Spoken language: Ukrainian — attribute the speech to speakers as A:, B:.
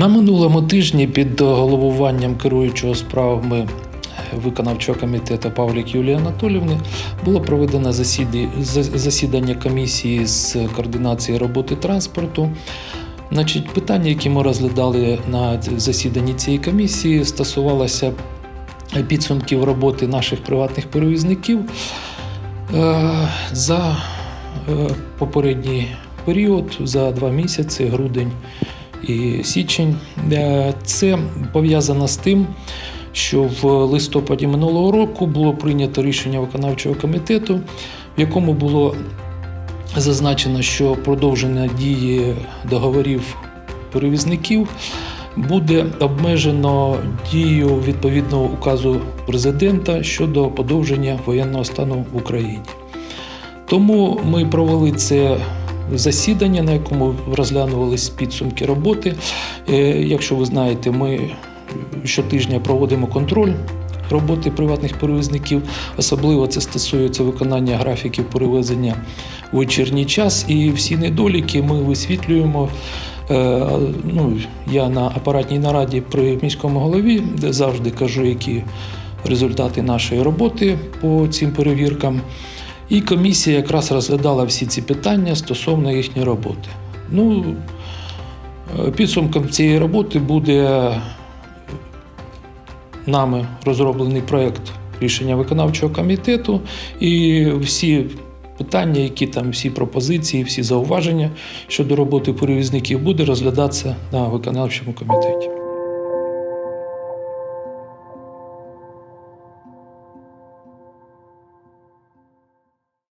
A: На минулому тижні під головуванням керуючого справами виконавчого комітету Павлік Юлії Анатолівни було проведено засідання комісії з координації роботи транспорту. Значить, питання, які ми розглядали на засіданні цієї комісії, стосувалося підсумків роботи наших приватних перевізників Е, за е, попередній період, за два місяці, грудень і січень. Е, Це пов'язано з тим, що в листопаді минулого року було прийнято рішення виконавчого комітету, в якому було зазначено, що продовження дії договорів перевізників буде обмежено дією відповідного указу президента щодо подовження воєнного стану в Україні. Тому ми провели це засідання, на якому розглянувались підсумки роботи. Е, Якщо ви знаєте, ми щотижня проводимо контроль роботи приватних перевізників. Особливо це стосується виконання графіків перевезення у вечірній час. І всі недоліки ми висвітлюємо. Е, Ну, я на апаратній нараді при міському голові де завжди кажу, які результати нашої роботи по цим перевіркам. І комісія якраз розглядала всі ці питання стосовно їхньої роботи. Ну, е, підсумком цієї роботи буде нами розроблений проєкт рішення виконавчого комітету, і всі питання, які там, всі пропозиції, всі зауваження щодо роботи перевізників буде розглядатися на виконавчому комітеті.